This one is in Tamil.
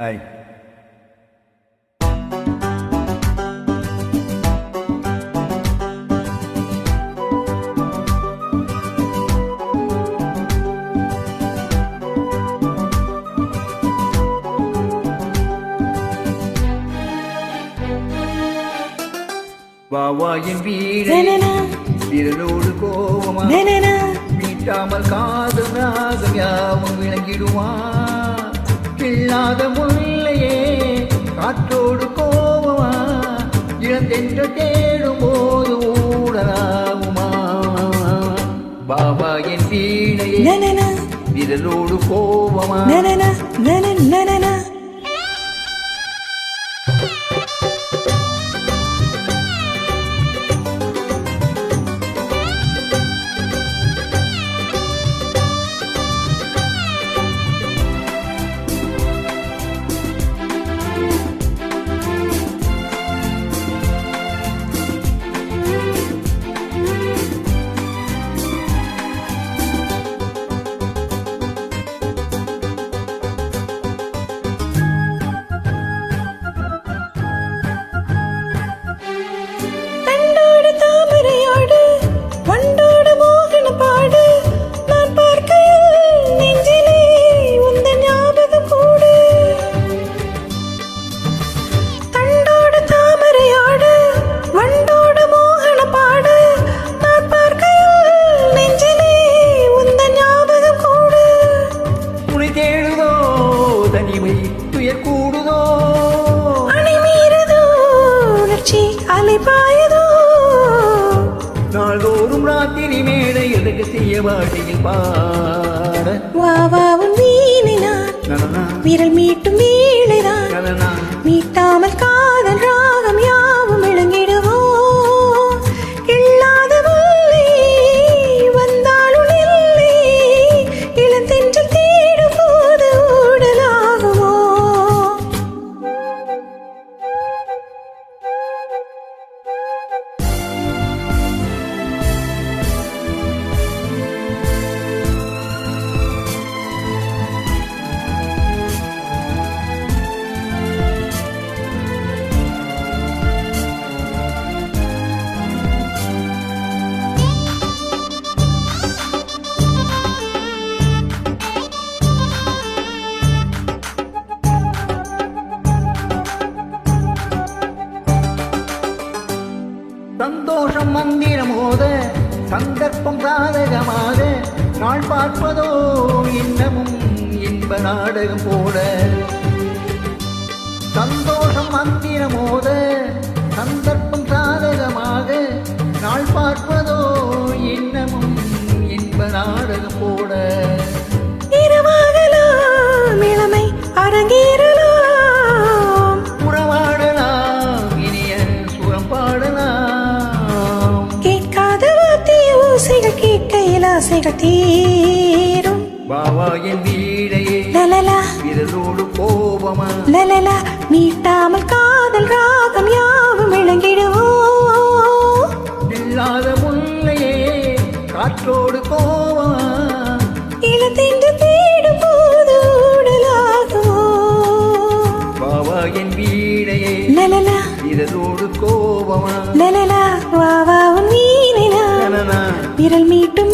Hey. வா வா என் வீரே நனனா, விரலோடு கோவமா நனனா, வீட்டாமல் காதல் ராகம் யாவும் விளங்கிடுவான் கிள்ளாத முல்லையே காற்றோடு கோவமா இளந்தென்ற தேடும் போது ஊடலாகுமா? பாபா என் வீணையே விரலோடு கோவமா உணர்ச்சி அலைபாயுதோ. நாள்தோறும் ராத்திரி மேடை எதுக்கு செய்ய வாட்டியில் பாட வா வா உன் வீணை நான் நலனா விரல் மீட்டும் சந்தோஷம் மந்திரம் மோத சந்தர்ப்பம் சாதகமாக நாள் பார்ப்பதோ இன்னமும் இன்ப நாடகம் போட சந்தோஷம் மந்திரம் மோத சந்தர்ப்பம் சாதகமாக நாள் பார்ப்ப வாத்திய ஓசைகள் கேட்கையில் ஆசைகள் தீரும். பாவா என் வீடையே லலலா. விரலோடு கோபமா? லலலா. மீட்டாமல் காதல் ராகம் யாவும் விளங்கிடுவோம் இல்லாத முல்லையே காற்றோடு கோபமா விரலோடு விரல் மீட்டும்